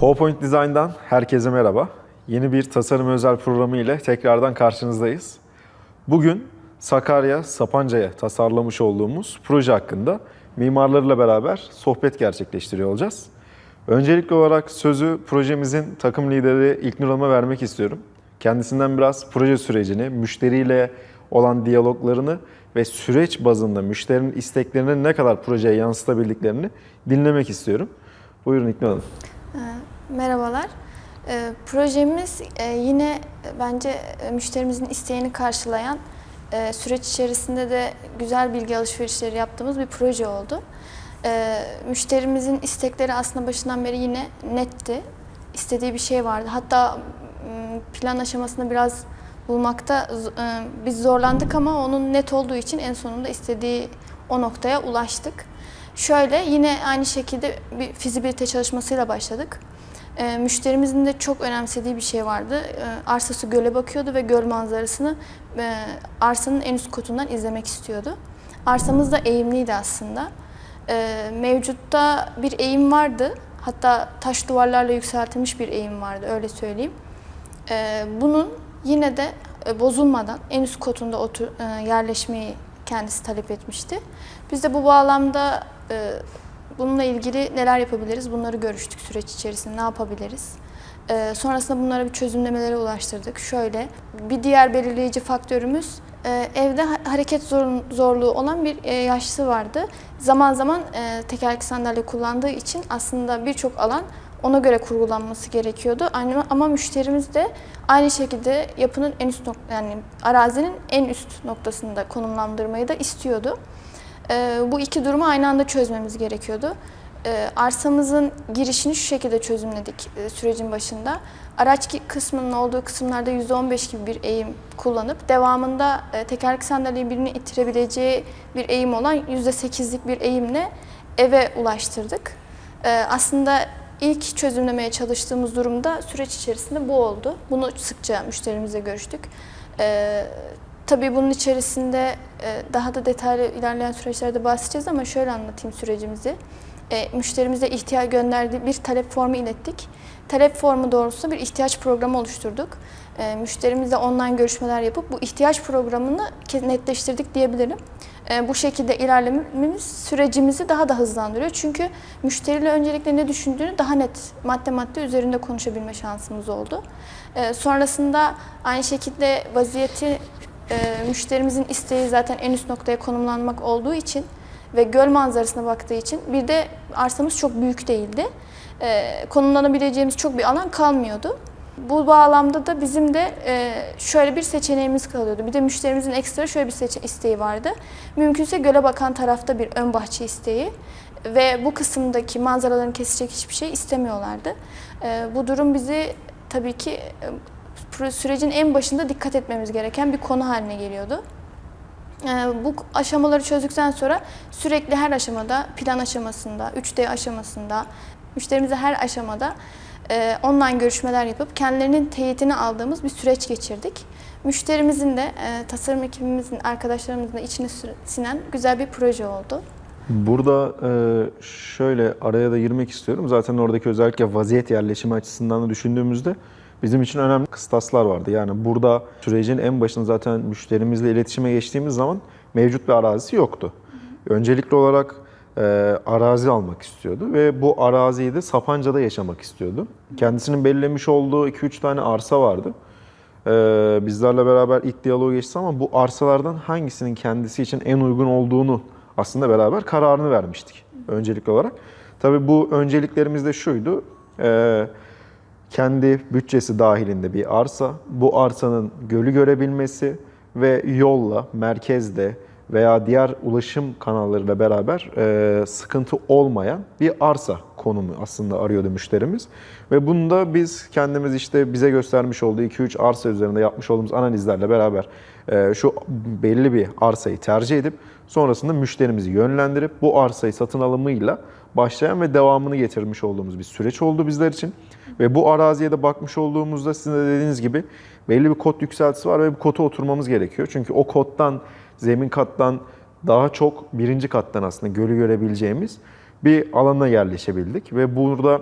CoPoint Design'dan herkese merhaba. Yeni bir tasarım özel programı ile tekrardan karşınızdayız. Bugün Sakarya, Sapanca'ya tasarlamış olduğumuz proje hakkında mimarlarıyla beraber sohbet gerçekleştiriyor olacağız. Öncelikli olarak sözü projemizin takım lideri İlknur Hanım'a vermek istiyorum. Kendisinden biraz proje sürecini, müşteriyle olan diyaloglarını ve süreç bazında müşterinin isteklerini ne kadar projeye yansıtabildiklerini dinlemek istiyorum. Buyurun İlknur Hanım. Merhabalar. Ee, projemiz e, yine bence e, müşterimizin isteğini karşılayan, e, süreç içerisinde de güzel bilgi alışverişleri yaptığımız bir proje oldu. E, müşterimizin istekleri aslında başından beri yine netti. İstediği bir şey vardı. Hatta plan aşamasında biraz bulmakta e, biz zorlandık ama onun net olduğu için en sonunda istediği o noktaya ulaştık. Şöyle yine aynı şekilde bir fizibilite çalışmasıyla başladık. E, müşterimizin de çok önemsediği bir şey vardı. E, arsası göle bakıyordu ve göl manzarasını e, arsanın en üst kotundan izlemek istiyordu. Arsamız da eğimliydi aslında. E, mevcutta bir eğim vardı. Hatta taş duvarlarla yükseltilmiş bir eğim vardı öyle söyleyeyim. E, bunun yine de e, bozulmadan en üst kotunda otur, e, yerleşmeyi kendisi talep etmişti. Biz de bu bağlamda e, bununla ilgili neler yapabiliriz bunları görüştük süreç içerisinde ne yapabiliriz. E, sonrasında bunlara bir çözümlemelere ulaştırdık. Şöyle bir diğer belirleyici faktörümüz e, evde ha- hareket zor- zorluğu olan bir e, yaşlısı vardı. Zaman zaman e, tekerlekli sandalye kullandığı için aslında birçok alan ona göre kurgulanması gerekiyordu. Aynı- Ama müşterimiz de aynı şekilde yapının en üst nok- yani arazinin en üst noktasında konumlandırmayı da istiyordu. Ee, bu iki durumu aynı anda çözmemiz gerekiyordu. Ee, arsamızın girişini şu şekilde çözümledik e, sürecin başında. Araç kısmının olduğu kısımlarda %15 gibi bir eğim kullanıp devamında e, tekerlekli sandalyeyi birini ittirebileceği bir eğim olan %8'lik bir eğimle eve ulaştırdık. Ee, aslında ilk çözümlemeye çalıştığımız durumda süreç içerisinde bu oldu. Bunu sıkça müşterimizle görüştük. Tabii bunun içerisinde e, daha da detaylı ilerleyen süreçlerde bahsedeceğiz ama şöyle anlatayım sürecimizi. E, müşterimize ihtiyaç gönderdiği bir talep formu ilettik. Talep formu doğrultusunda bir ihtiyaç programı oluşturduk. E, müşterimizle online görüşmeler yapıp bu ihtiyaç programını netleştirdik diyebilirim. E, bu şekilde ilerlememiz sürecimizi daha da hızlandırıyor. Çünkü müşteriyle öncelikle ne düşündüğünü daha net madde madde üzerinde konuşabilme şansımız oldu. Sonrasında aynı şekilde vaziyeti e, müşterimizin isteği zaten en üst noktaya konumlanmak olduğu için ve göl manzarasına baktığı için bir de arsamız çok büyük değildi. E, konumlanabileceğimiz çok bir alan kalmıyordu. Bu bağlamda da bizim de e, şöyle bir seçeneğimiz kalıyordu. Bir de müşterimizin ekstra şöyle bir isteği vardı. Mümkünse göle bakan tarafta bir ön bahçe isteği ve bu kısımdaki manzaraların kesecek hiçbir şey istemiyorlardı. E, bu durum bizi tabii ki sürecin en başında dikkat etmemiz gereken bir konu haline geliyordu. Ee, Bu aşamaları çözdükten sonra sürekli her aşamada, plan aşamasında, 3D aşamasında, müşterimize her aşamada e, online görüşmeler yapıp kendilerinin teyitini aldığımız bir süreç geçirdik. Müşterimizin de e, tasarım ekibimizin, arkadaşlarımızın da içine sinen güzel bir proje oldu. Burada e, şöyle araya da girmek istiyorum. Zaten oradaki özellikle vaziyet yerleşimi açısından da düşündüğümüzde bizim için önemli kıstaslar vardı. Yani burada sürecin en başında zaten müşterimizle iletişime geçtiğimiz zaman mevcut bir arazisi yoktu. Öncelikli olarak e, arazi almak istiyordu ve bu araziyi de Sapanca'da yaşamak istiyordu. Kendisinin belirlemiş olduğu 2-3 tane arsa vardı. Ee, bizlerle beraber ilk diyaloğu geçti ama bu arsalardan hangisinin kendisi için en uygun olduğunu aslında beraber kararını vermiştik öncelikli olarak. Tabii bu önceliklerimiz de şuydu. Ee, kendi bütçesi dahilinde bir arsa, bu arsanın gölü görebilmesi ve yolla, merkezde veya diğer ulaşım kanallarıyla beraber e, sıkıntı olmayan bir arsa konumu aslında arıyordu müşterimiz. Ve bunu da biz kendimiz işte bize göstermiş olduğu 2-3 arsa üzerinde yapmış olduğumuz analizlerle beraber e, şu belli bir arsayı tercih edip sonrasında müşterimizi yönlendirip bu arsayı satın alımıyla başlayan ve devamını getirmiş olduğumuz bir süreç oldu bizler için. Ve bu araziye de bakmış olduğumuzda sizin de dediğiniz gibi belli bir kod yükseltisi var ve bu kota oturmamız gerekiyor. Çünkü o koddan, zemin kattan daha çok birinci kattan aslında gölü görebileceğimiz bir alana yerleşebildik. Ve burada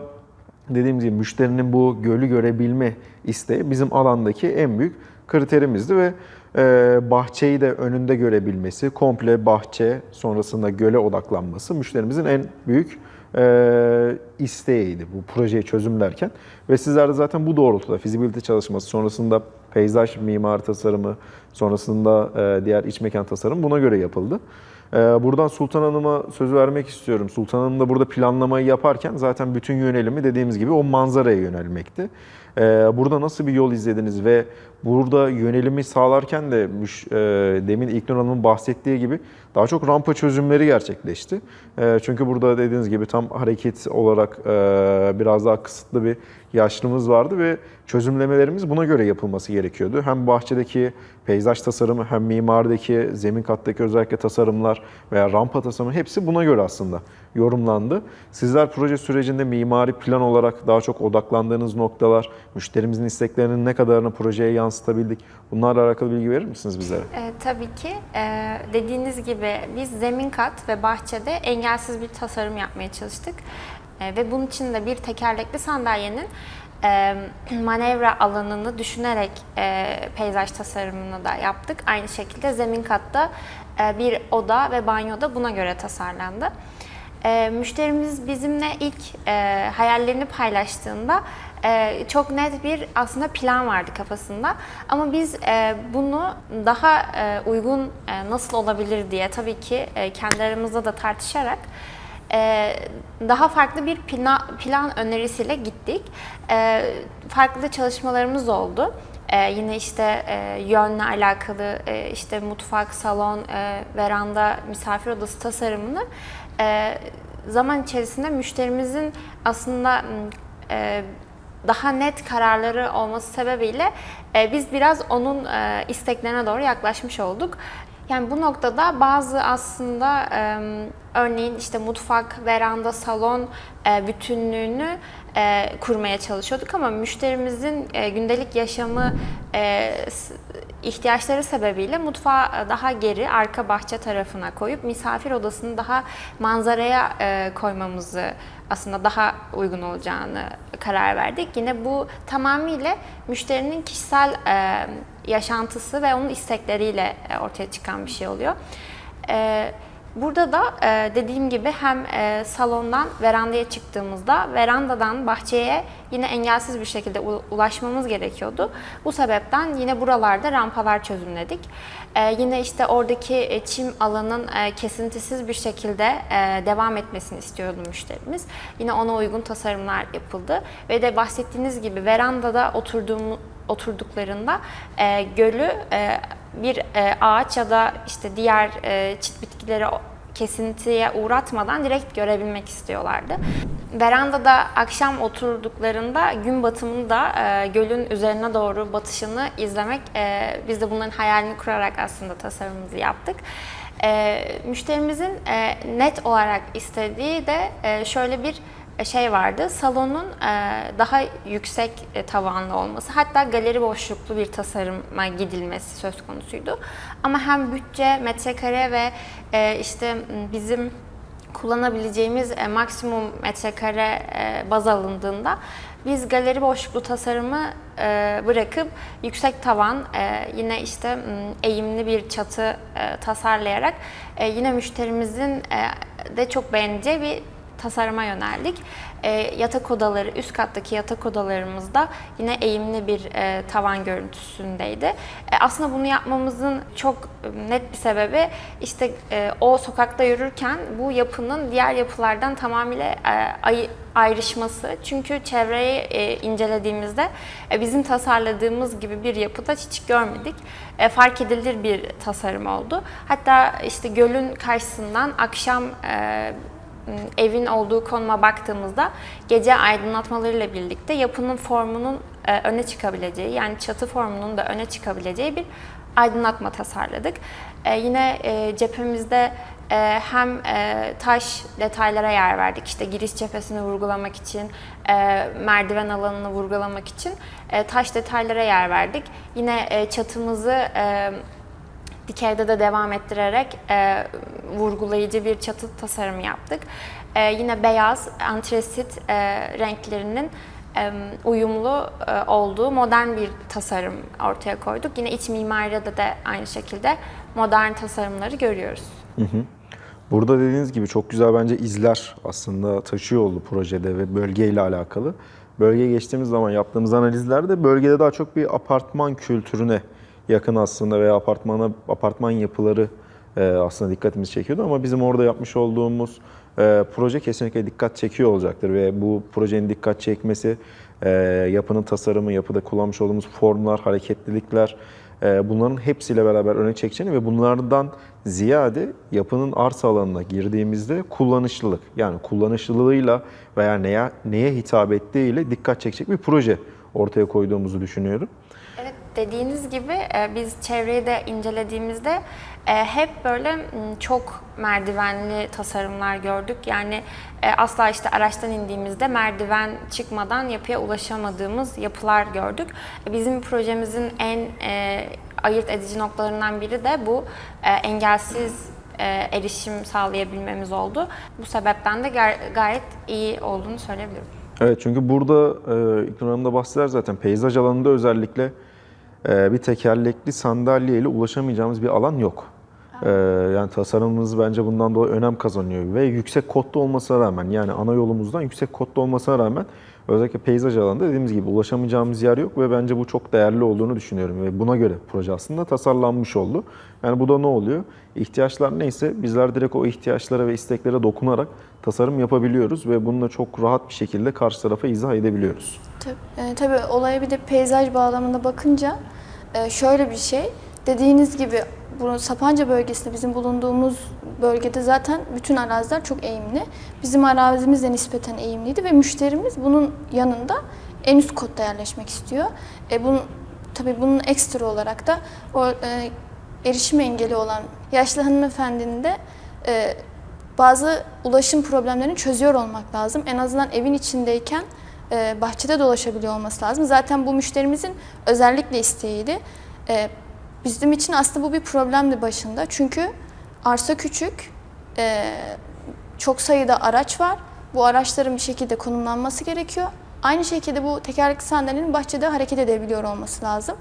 dediğimiz gibi müşterinin bu gölü görebilme isteği bizim alandaki en büyük kriterimizdi ve e, bahçeyi de önünde görebilmesi, komple bahçe sonrasında göle odaklanması müşterimizin en büyük e, isteğiydi bu projeyi çözümlerken. Ve sizler de zaten bu doğrultuda fizibilite çalışması sonrasında peyzaj mimari tasarımı sonrasında e, diğer iç mekan tasarımı buna göre yapıldı. Ee, Buradan Sultan Hanım'a söz vermek istiyorum. Sultan Hanım da burada planlamayı yaparken zaten bütün yönelimi dediğimiz gibi o manzaraya yönelmekti. Ee, Burada nasıl bir yol izlediniz ve burada yönelimi sağlarken de e, demin İlknur Hanım'ın bahsettiği gibi daha çok rampa çözümleri gerçekleşti. Ee, Çünkü burada dediğiniz gibi tam hareket olarak e, biraz daha kısıtlı bir yaşlımız vardı ve çözümlemelerimiz buna göre yapılması gerekiyordu. Hem bahçedeki peyzaj tasarımı hem mimarideki zemin kattaki özellikle tasarımlar veya rampa tasarımı hepsi buna göre aslında yorumlandı. Sizler proje sürecinde mimari plan olarak daha çok odaklandığınız noktalar, müşterimizin isteklerinin ne kadarını projeye yansıtabildik bunlarla alakalı bilgi verir misiniz bizlere? E, tabii ki. E, dediğiniz gibi biz zemin kat ve bahçede engelsiz bir tasarım yapmaya çalıştık. E, ve bunun için de bir tekerlekli sandalyenin e, manevra alanını düşünerek e, peyzaj tasarımını da yaptık. Aynı şekilde zemin katta e, bir oda ve banyo da buna göre tasarlandı. E, müşterimiz bizimle ilk e, hayallerini paylaştığında e, çok net bir aslında plan vardı kafasında. Ama biz e, bunu daha e, uygun e, nasıl olabilir diye tabii ki e, kendi aramızda da tartışarak e, daha farklı bir plan, önerisiyle gittik. E, farklı çalışmalarımız oldu. E, yine işte e, yönle alakalı e, işte mutfak, salon, e, veranda, misafir odası tasarımını zaman içerisinde müşterimizin aslında daha net kararları olması sebebiyle biz biraz onun isteklerine doğru yaklaşmış olduk. Yani bu noktada bazı aslında e, örneğin işte mutfak, veranda, salon e, bütünlüğünü e, kurmaya çalışıyorduk ama müşterimizin e, gündelik yaşamı e, ihtiyaçları sebebiyle mutfağı daha geri arka bahçe tarafına koyup misafir odasını daha manzaraya e, koymamızı aslında daha uygun olacağını karar verdik. Yine bu tamamıyla müşterinin kişisel e, yaşantısı ve onun istekleriyle e, ortaya çıkan bir şey oluyor. E, Burada da e, dediğim gibi hem e, salondan verandaya çıktığımızda verandadan bahçeye yine engelsiz bir şekilde ulaşmamız gerekiyordu. Bu sebepten yine buralarda rampalar çözümledik. E, yine işte oradaki çim alanın kesintisiz bir şekilde devam etmesini istiyordu müşterimiz. Yine ona uygun tasarımlar yapıldı ve de bahsettiğiniz gibi verandada oturduğum oturduklarında e, gölü e, bir e, ağaç ya da işte diğer e, çit bitkileri kesintiye uğratmadan direkt görebilmek istiyorlardı. Verandada akşam oturduklarında gün batımını da e, gölün üzerine doğru batışını izlemek, e, biz de bunların hayalini kurarak aslında tasarımımızı yaptık. E, müşterimizin e, net olarak istediği de e, şöyle bir şey vardı. Salonun e, daha yüksek e, tavanlı olması, hatta galeri boşluklu bir tasarıma gidilmesi söz konusuydu. Ama hem bütçe, metrekare ve e, işte bizim kullanabileceğimiz e, maksimum metrekare e, baz alındığında biz galeri boşluklu tasarımı e, bırakıp yüksek tavan, e, yine işte eğimli bir çatı e, tasarlayarak e, yine müşterimizin e, de çok beğeneceği bir tasarıma yöneldik. E, yatak odaları, üst kattaki yatak odalarımızda yine eğimli bir e, tavan görüntüsündeydi. E, aslında bunu yapmamızın çok e, net bir sebebi işte e, o sokakta yürürken bu yapının diğer yapılardan tamamıyla e, ay- ayrışması. Çünkü çevreyi e, incelediğimizde e, bizim tasarladığımız gibi bir yapıda hiç görmedik. E, fark edilir bir tasarım oldu. Hatta işte gölün karşısından akşam e, evin olduğu konuma baktığımızda gece aydınlatmalarıyla birlikte yapının formunun e, öne çıkabileceği yani çatı formunun da öne çıkabileceği bir aydınlatma tasarladık. E, yine e, cephemizde e, hem e, taş detaylara yer verdik. İşte giriş cephesini vurgulamak için, e, merdiven alanını vurgulamak için e, taş detaylara yer verdik. Yine e, çatımızı e, dikeyde de devam ettirerek e, vurgulayıcı bir çatı tasarımı yaptık. e, yine beyaz, antresit e, renklerinin e, uyumlu e, olduğu modern bir tasarım ortaya koyduk. Yine iç mimaride de aynı şekilde modern tasarımları görüyoruz. Burada dediğiniz gibi çok güzel bence izler aslında taşıyor oldu projede ve bölgeyle alakalı. Bölgeye geçtiğimiz zaman yaptığımız analizlerde bölgede daha çok bir apartman kültürüne yakın aslında veya apartmana apartman yapıları e, aslında dikkatimizi çekiyordu ama bizim orada yapmış olduğumuz e, proje kesinlikle dikkat çekiyor olacaktır ve bu projenin dikkat çekmesi e, yapının tasarımı, yapıda kullanmış olduğumuz formlar, hareketlilikler bunların hepsiyle beraber öne çekeceğini ve bunlardan ziyade yapının arsa alanına girdiğimizde kullanışlılık yani kullanışlılığıyla veya neye, neye hitap ettiğiyle dikkat çekecek bir proje ortaya koyduğumuzu düşünüyorum. Evet dediğiniz gibi e, biz çevreyi de incelediğimizde e, hep böyle çok merdivenli tasarımlar gördük. Yani e, asla işte araçtan indiğimizde merdiven çıkmadan yapıya ulaşamadığımız yapılar gördük. Bizim projemizin en ayırt edici noktalarından biri de bu engelsiz erişim sağlayabilmemiz oldu. Bu sebepten de gayet iyi olduğunu söyleyebilirim. Evet çünkü burada e, İknur Hanım da bahseder zaten peyzaj alanında özellikle bir tekerlekli sandalye ile ulaşamayacağımız bir alan yok. E, yani tasarımımız bence bundan dolayı önem kazanıyor ve yüksek kodda olmasına rağmen yani ana yolumuzdan yüksek kodda olmasına rağmen özellikle peyzaj alanında dediğimiz gibi ulaşamayacağımız yer yok ve bence bu çok değerli olduğunu düşünüyorum ve buna göre proje aslında tasarlanmış oldu. Yani bu da ne oluyor? İhtiyaçlar neyse bizler direkt o ihtiyaçlara ve isteklere dokunarak tasarım yapabiliyoruz ve bunu da çok rahat bir şekilde karşı tarafa izah edebiliyoruz. Tabii, e, tabii olaya bir de peyzaj bağlamında bakınca e, şöyle bir şey. Dediğiniz gibi Sapanca bölgesinde bizim bulunduğumuz bölgede zaten bütün araziler çok eğimli. Bizim arazimiz de nispeten eğimliydi ve müşterimiz bunun yanında en üst kotta yerleşmek istiyor. E, bunun, tabii bunun ekstra olarak da o e, erişim engeli olan yaşlı hanımefendinin de e, bazı ulaşım problemlerini çözüyor olmak lazım. En azından evin içindeyken e, bahçede dolaşabiliyor olması lazım. Zaten bu müşterimizin özellikle isteğiydi. E, bizim için aslında bu bir problemdi başında. Çünkü arsa küçük, e, çok sayıda araç var. Bu araçların bir şekilde konumlanması gerekiyor. Aynı şekilde bu tekerlekli sandalyenin bahçede hareket edebiliyor olması lazım.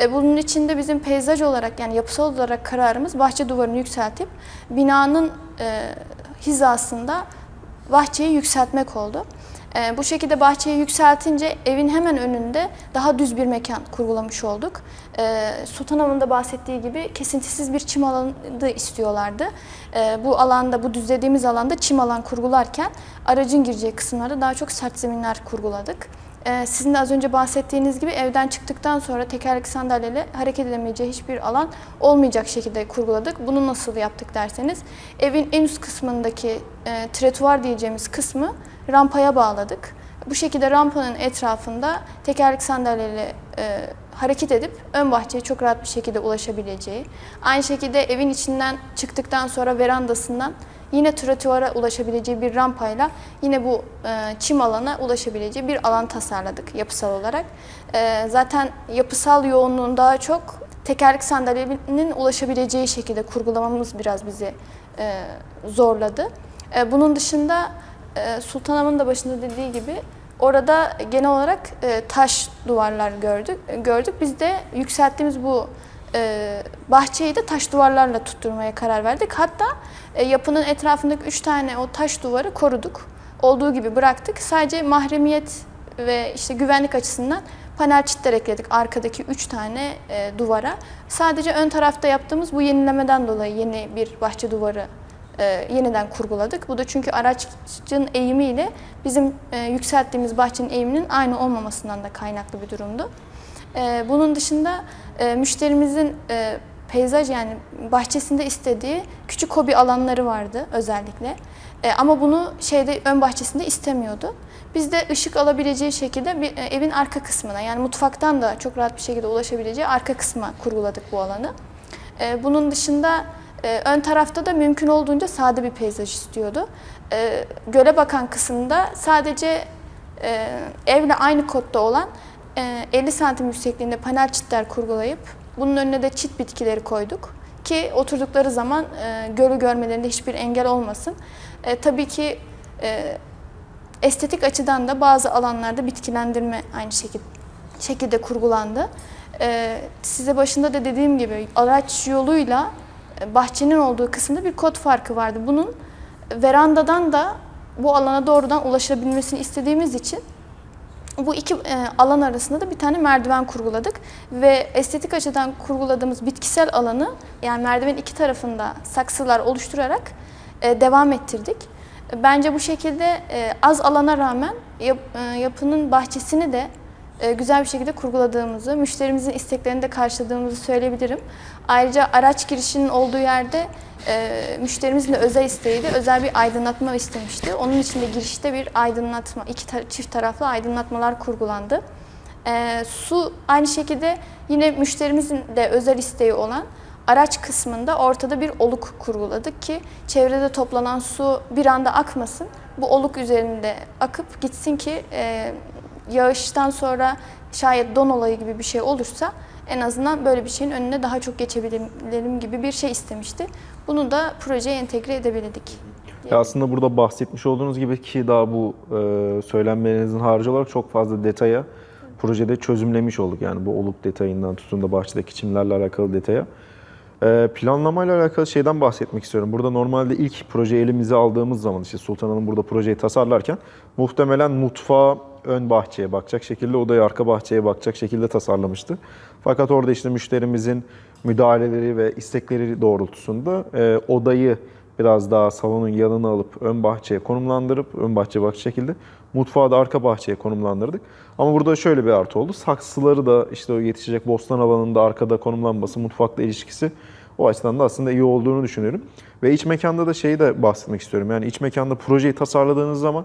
E, bunun için de bizim peyzaj olarak yani yapısal olarak kararımız bahçe duvarını yükseltip binanın e, hizasında bahçeyi yükseltmek oldu. E, bu şekilde bahçeyi yükseltince evin hemen önünde daha düz bir mekan kurgulamış olduk. E, Sultan Hanım'ın da bahsettiği gibi kesintisiz bir çim alanı istiyorlardı. E, bu alanda, bu düzlediğimiz alanda çim alan kurgularken aracın gireceği kısımlarda daha çok sert zeminler kurguladık. Ee, Sizin de az önce bahsettiğiniz gibi evden çıktıktan sonra tekerlekli sandalyeyle hareket edemeyeceği hiçbir alan olmayacak şekilde kurguladık. Bunu nasıl yaptık derseniz evin en üst kısmındaki e, tretuar diyeceğimiz kısmı rampaya bağladık. Bu şekilde rampanın etrafında tekerlekli sandalyeyle e, hareket edip ön bahçeye çok rahat bir şekilde ulaşabileceği. Aynı şekilde evin içinden çıktıktan sonra verandasından yine trotuara ulaşabileceği bir rampayla yine bu e, çim alana ulaşabileceği bir alan tasarladık yapısal olarak. E, zaten yapısal yoğunluğun daha çok tekerlek sandalyenin ulaşabileceği şekilde kurgulamamız biraz bizi e, zorladı. E, bunun dışında e, Sultan Hanım'ın da başında dediği gibi orada genel olarak e, taş duvarlar gördük. Gördük. Biz de yükselttiğimiz bu e, bahçeyi de taş duvarlarla tutturmaya karar verdik. Hatta e, yapının etrafındaki üç tane o taş duvarı koruduk. Olduğu gibi bıraktık. Sadece mahremiyet ve işte güvenlik açısından panel çitler ekledik arkadaki üç tane e, duvara. Sadece ön tarafta yaptığımız bu yenilemeden dolayı yeni bir bahçe duvarı e, yeniden kurguladık. Bu da çünkü aracın eğimiyle bizim e, yükselttiğimiz bahçenin eğiminin aynı olmamasından da kaynaklı bir durumdu. E, bunun dışında müşterimizin peyzaj yani bahçesinde istediği küçük hobi alanları vardı özellikle. Ama bunu şeyde ön bahçesinde istemiyordu. Biz de ışık alabileceği şekilde bir, evin arka kısmına yani mutfaktan da çok rahat bir şekilde ulaşabileceği arka kısma kurguladık bu alanı. Bunun dışında e, ön tarafta da mümkün olduğunca sade bir peyzaj istiyordu. E, göle bakan kısımda sadece e, evle aynı kodda olan e, 50 santim yüksekliğinde panel çitler kurgulayıp bunun önüne de çit bitkileri koyduk ki oturdukları zaman e, gölü görmelerinde hiçbir engel olmasın. E, tabii ki E, estetik açıdan da bazı alanlarda bitkilendirme aynı şekilde şekilde kurgulandı. E, size başında da dediğim gibi araç yoluyla bahçenin olduğu kısımda bir kod farkı vardı. Bunun verandadan da bu alana doğrudan ulaşabilmesini istediğimiz için bu iki e, alan arasında da bir tane merdiven kurguladık ve estetik açıdan kurguladığımız bitkisel alanı yani merdivenin iki tarafında saksılar oluşturarak e, devam ettirdik. Bence bu şekilde e, az alana rağmen yap- yapının bahçesini de güzel bir şekilde kurguladığımızı, müşterimizin isteklerini de karşıladığımızı söyleyebilirim. Ayrıca araç girişinin olduğu yerde e, müşterimizin de özel isteğiydi. Özel bir aydınlatma istemişti. Onun için de girişte bir aydınlatma, iki çift taraflı aydınlatmalar kurgulandı. E, su aynı şekilde yine müşterimizin de özel isteği olan araç kısmında ortada bir oluk kurguladık ki çevrede toplanan su bir anda akmasın. Bu oluk üzerinde akıp gitsin ki e, yağıştan sonra şayet don olayı gibi bir şey olursa en azından böyle bir şeyin önüne daha çok geçebilirim gibi bir şey istemişti. Bunu da projeye entegre edebildik. Ya aslında burada bahsetmiş olduğunuz gibi ki daha bu e, söylenmenizin harici olarak çok fazla detaya projede çözümlemiş olduk. Yani bu oluk detayından tutun da bahçedeki çimlerle alakalı detaya. E, planlamayla alakalı şeyden bahsetmek istiyorum. Burada normalde ilk proje elimize aldığımız zaman işte Sultan Hanım burada projeyi tasarlarken muhtemelen mutfağı ön bahçeye bakacak şekilde, odayı arka bahçeye bakacak şekilde tasarlamıştı. Fakat orada işte müşterimizin müdahaleleri ve istekleri doğrultusunda e, odayı biraz daha salonun yanına alıp ön bahçeye konumlandırıp ön bahçeye bakacak şekilde mutfağı da arka bahçeye konumlandırdık. Ama burada şöyle bir artı oldu. Saksıları da işte o yetişecek bostan alanında arkada konumlanması, mutfakla ilişkisi o açıdan da aslında iyi olduğunu düşünüyorum. Ve iç mekanda da şeyi de bahsetmek istiyorum. Yani iç mekanda projeyi tasarladığınız zaman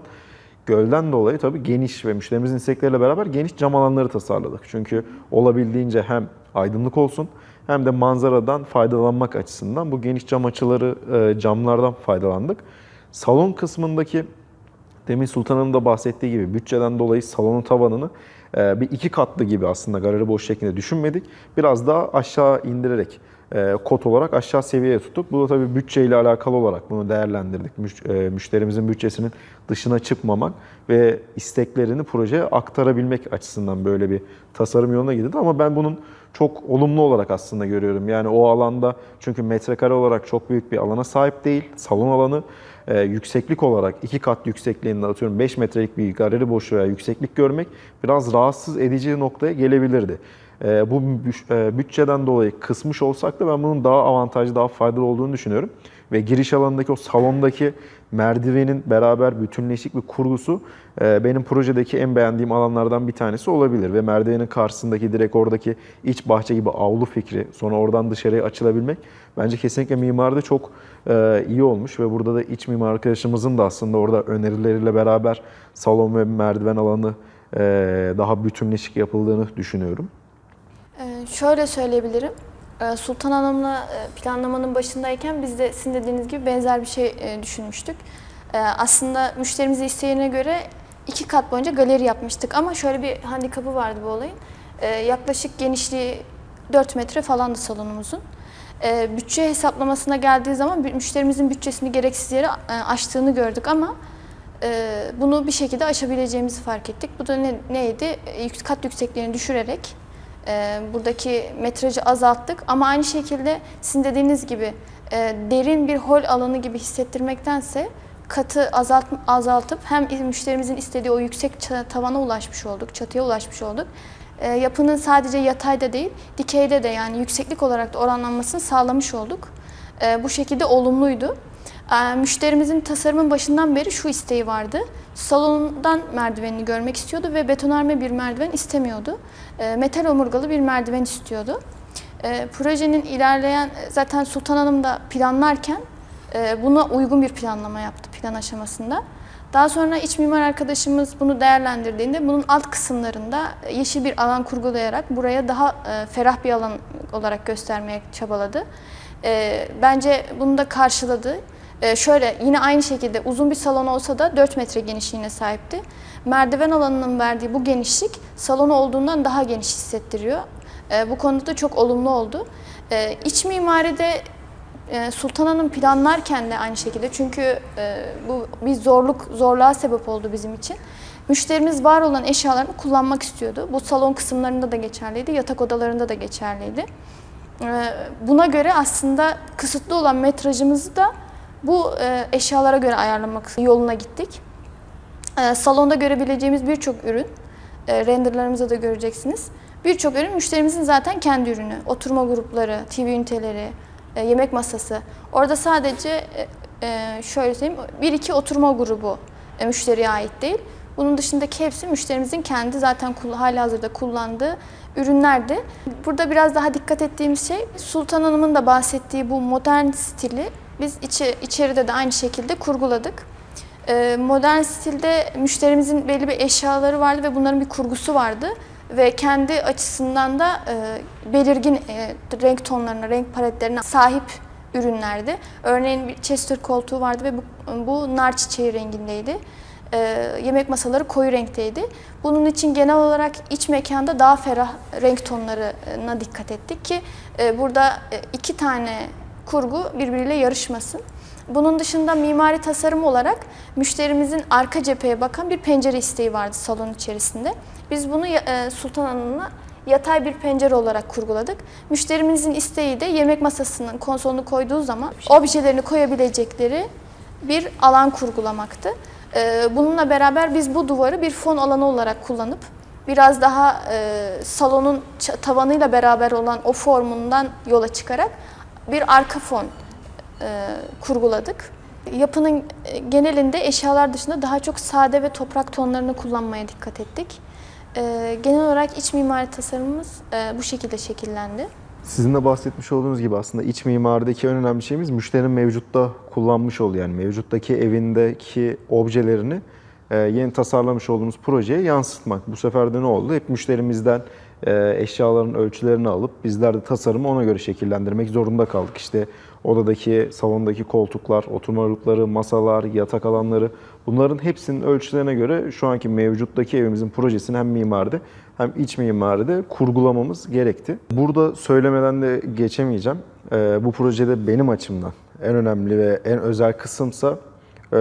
Gölden dolayı tabii geniş ve müşterimizin istekleriyle beraber geniş cam alanları tasarladık. Çünkü olabildiğince hem aydınlık olsun hem de manzaradan faydalanmak açısından bu geniş cam açıları, e, camlardan faydalandık. Salon kısmındaki demin Sultan Hanım da bahsettiği gibi bütçeden dolayı salonun tavanını e, bir iki katlı gibi aslında galeri boş şeklinde düşünmedik. Biraz daha aşağı indirerek e, kot olarak aşağı seviyeye tuttuk. Bu da tabii bütçeyle alakalı olarak bunu değerlendirdik. E, Müşterimizin bütçesinin dışına çıkmamak ve isteklerini projeye aktarabilmek açısından böyle bir tasarım yoluna gidildi. Ama ben bunun çok olumlu olarak aslında görüyorum. Yani o alanda çünkü metrekare olarak çok büyük bir alana sahip değil. Salon alanı e, yükseklik olarak iki kat yüksekliğinde atıyorum 5 metrelik bir galeri boşluğu veya yükseklik görmek biraz rahatsız edici noktaya gelebilirdi. E, bu e, bütçeden dolayı kısmış olsak da ben bunun daha avantajlı, daha faydalı olduğunu düşünüyorum. Ve giriş alanındaki o salondaki merdivenin beraber bütünleşik bir kurgusu e, benim projedeki en beğendiğim alanlardan bir tanesi olabilir. Ve merdivenin karşısındaki direkt oradaki iç bahçe gibi avlu fikri sonra oradan dışarıya açılabilmek bence kesinlikle mimarda çok e, iyi olmuş. Ve burada da iç mimar arkadaşımızın da aslında orada önerileriyle beraber salon ve merdiven alanı daha bütünleşik yapıldığını düşünüyorum. Şöyle söyleyebilirim. Ee, Sultan Hanım'la e, planlamanın başındayken biz de sizin dediğiniz gibi benzer bir şey e, düşünmüştük. Ee, Aslında müşterimizin isteğine göre iki kat boyunca galeri yapmıştık ama şöyle bir handikapı vardı bu olayın. Ee, Yaklaşık genişliği 4 metre falandı salonumuzun. Ee, Bütçe hesaplamasına geldiği zaman müşterimizin bütçesini gereksiz yere e, aştığını gördük ama bunu bir şekilde aşabileceğimizi fark ettik. Bu da ne, neydi? Kat yüksekliğini düşürerek e, buradaki metrajı azalttık ama aynı şekilde sizin dediğiniz gibi e, derin bir hol alanı gibi hissettirmektense katı azalt, azaltıp hem müşterimizin istediği o yüksek tavana ulaşmış olduk, çatıya ulaşmış olduk. E, yapının sadece yatayda değil, dikeyde de yani yükseklik olarak da oranlanmasını sağlamış olduk. E, bu şekilde olumluydu. E, Müşterimizin tasarımın başından beri şu isteği vardı. Salondan merdivenini görmek istiyordu ve betonarme bir merdiven istemiyordu. E, Metal omurgalı bir merdiven istiyordu. E, Projenin ilerleyen, zaten Sultan Hanım da planlarken e, buna uygun bir planlama yaptı plan aşamasında. Daha sonra iç mimar arkadaşımız bunu değerlendirdiğinde bunun alt kısımlarında yeşil bir alan kurgulayarak buraya daha e, ferah bir alan olarak göstermeye çabaladı. E, Bence bunu da karşıladı. E, Şöyle yine aynı şekilde uzun bir salon olsa da 4 metre genişliğine sahipti. Merdiven alanının verdiği bu genişlik salonu olduğundan daha geniş hissettiriyor. E, Bu konuda da çok olumlu oldu. E, İç mimaride E, Sultan Hanım planlarken de aynı şekilde çünkü e, bu bir zorluk zorluğa sebep oldu bizim için. Müşterimiz var olan eşyalarını kullanmak istiyordu. Bu salon kısımlarında da geçerliydi, yatak odalarında da geçerliydi. E, Buna göre aslında kısıtlı olan metrajımızı da bu e, eşyalara göre ayarlamak yoluna gittik. E, Salonda görebileceğimiz birçok ürün, e, renderlarımızda da göreceksiniz. Birçok ürün müşterimizin zaten kendi ürünü. Oturma grupları, TV üniteleri, yemek masası. Orada sadece şöyle söyleyeyim, bir iki oturma grubu müşteriye ait değil. Bunun dışındaki hepsi müşterimizin kendi zaten hali hazırda kullandığı ürünlerdi. Burada biraz daha dikkat ettiğimiz şey Sultan Hanım'ın da bahsettiği bu modern stili biz içi, içeride de aynı şekilde kurguladık. Ee, modern stilde müşterimizin belli bir eşyaları vardı ve bunların bir kurgusu vardı. Ve kendi açısından da e, belirgin e, renk tonlarına, renk paletlerine sahip ürünlerdi. Örneğin bir Chester koltuğu vardı ve bu, bu nar çiçeği rengindeydi. Ee, yemek masaları koyu renkteydi. Bunun için genel olarak iç mekanda daha ferah renk tonlarına dikkat ettik ki e, burada iki tane kurgu birbiriyle yarışmasın. Bunun dışında mimari tasarım olarak müşterimizin arka cepheye bakan bir pencere isteği vardı salon içerisinde. Biz bunu e, Sultan Hanım'la yatay bir pencere olarak kurguladık. Müşterimizin isteği de yemek masasının konsolunu koyduğu zaman objelerini koyabilecekleri bir alan kurgulamaktı. E, Bununla beraber biz bu duvarı bir fon alanı olarak kullanıp biraz daha e, salonun tavanıyla beraber olan o formundan yola çıkarak bir arka fon e, kurguladık. Yapının e, genelinde eşyalar dışında daha çok sade ve toprak tonlarını kullanmaya dikkat ettik. E, genel olarak iç mimari tasarımımız e, bu şekilde şekillendi. Sizin de bahsetmiş olduğunuz gibi aslında iç mimarideki en önemli şeyimiz müşterinin mevcutta kullanmış olduğu yani mevcuttaki evindeki objelerini e, yeni tasarlamış olduğumuz projeye yansıtmak. Bu sefer de ne oldu? Hep müşterimizden eşyaların ölçülerini alıp bizler de tasarımı ona göre şekillendirmek zorunda kaldık. İşte odadaki, salondaki koltuklar, oturma grupları, masalar, yatak alanları bunların hepsinin ölçülerine göre şu anki mevcuttaki evimizin projesini hem mimaride hem iç mimaride kurgulamamız gerekti. Burada söylemeden de geçemeyeceğim. Ee, bu projede benim açımdan en önemli ve en özel kısımsa, e,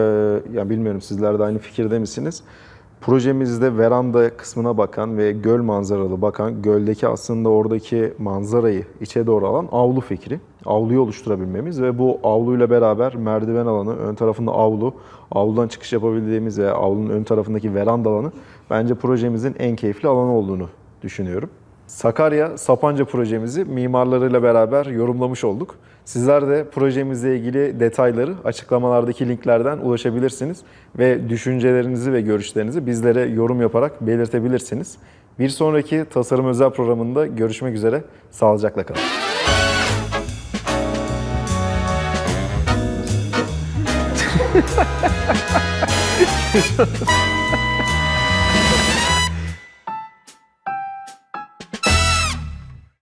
ya bilmiyorum sizler de aynı fikirde misiniz? Projemizde veranda kısmına bakan ve göl manzaralı bakan, göldeki aslında oradaki manzarayı içe doğru alan avlu fikri. Avluyu oluşturabilmemiz ve bu avluyla beraber merdiven alanı, ön tarafında avlu, avludan çıkış yapabildiğimiz ve avlunun ön tarafındaki veranda alanı bence projemizin en keyifli alanı olduğunu düşünüyorum. Sakarya Sapanca projemizi mimarlarıyla beraber yorumlamış olduk. Sizler de projemizle ilgili detayları açıklamalardaki linklerden ulaşabilirsiniz ve düşüncelerinizi ve görüşlerinizi bizlere yorum yaparak belirtebilirsiniz. Bir sonraki tasarım özel programında görüşmek üzere. Sağlıcakla kalın.